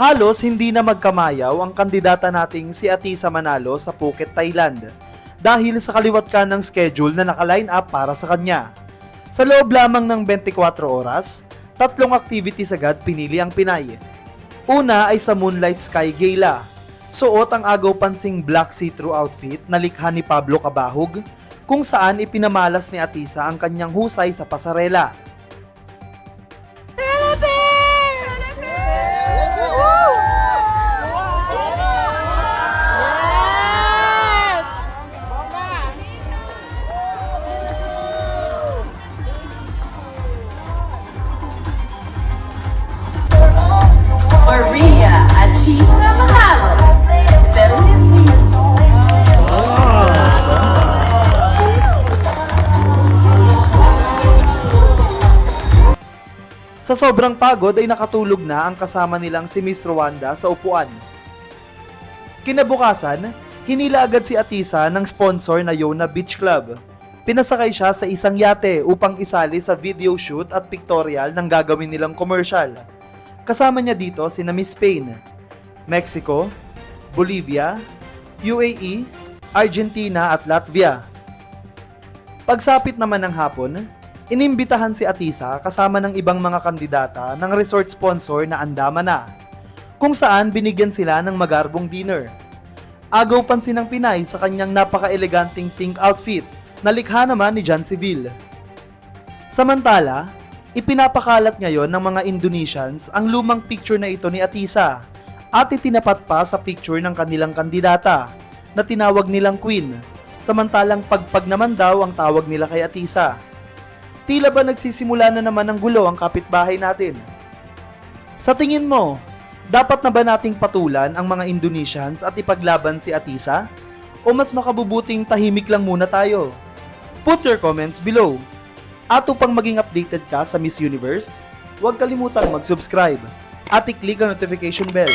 Halos hindi na magkamayaw ang kandidata nating si Atisa Manalo sa Phuket, Thailand dahil sa kaliwat ka ng schedule na nakaline up para sa kanya. Sa loob lamang ng 24 oras, tatlong activities agad pinili ang Pinay. Una ay sa Moonlight Sky Gala. Suot ang agaw pansing black see-through outfit na likha ni Pablo Cabahog kung saan ipinamalas ni Atisa ang kanyang husay sa pasarela. Atisa Mahalo. Berlin. Sa sobrang pagod ay nakatulog na ang kasama nilang si Miss Rwanda sa upuan. Kinabukasan, hinila agad si Atisa ng sponsor na Yona Beach Club. Pinasakay siya sa isang yate upang isali sa video shoot at pictorial ng gagawin nilang commercial. Kasama niya dito sina Miss Spain, Mexico, Bolivia, UAE, Argentina at Latvia. Pagsapit naman ng hapon, inimbitahan si Atisa kasama ng ibang mga kandidata ng resort sponsor na Andama na, kung saan binigyan sila ng magarbong dinner. Agaw pansin ng Pinay sa kanyang napaka-eleganting pink outfit na likha naman ni John Civil. Samantala, ipinapakalat ngayon ng mga Indonesians ang lumang picture na ito ni Atisa at itinapat pa sa picture ng kanilang kandidata na tinawag nilang Queen, samantalang pagpag naman daw ang tawag nila kay Atisa. Tila ba nagsisimula na naman ng gulo ang kapitbahay natin? Sa tingin mo, dapat na ba nating patulan ang mga Indonesians at ipaglaban si Atisa? O mas makabubuting tahimik lang muna tayo? Put your comments below. At upang maging updated ka sa Miss Universe, huwag kalimutang mag-subscribe at i-click ang notification bell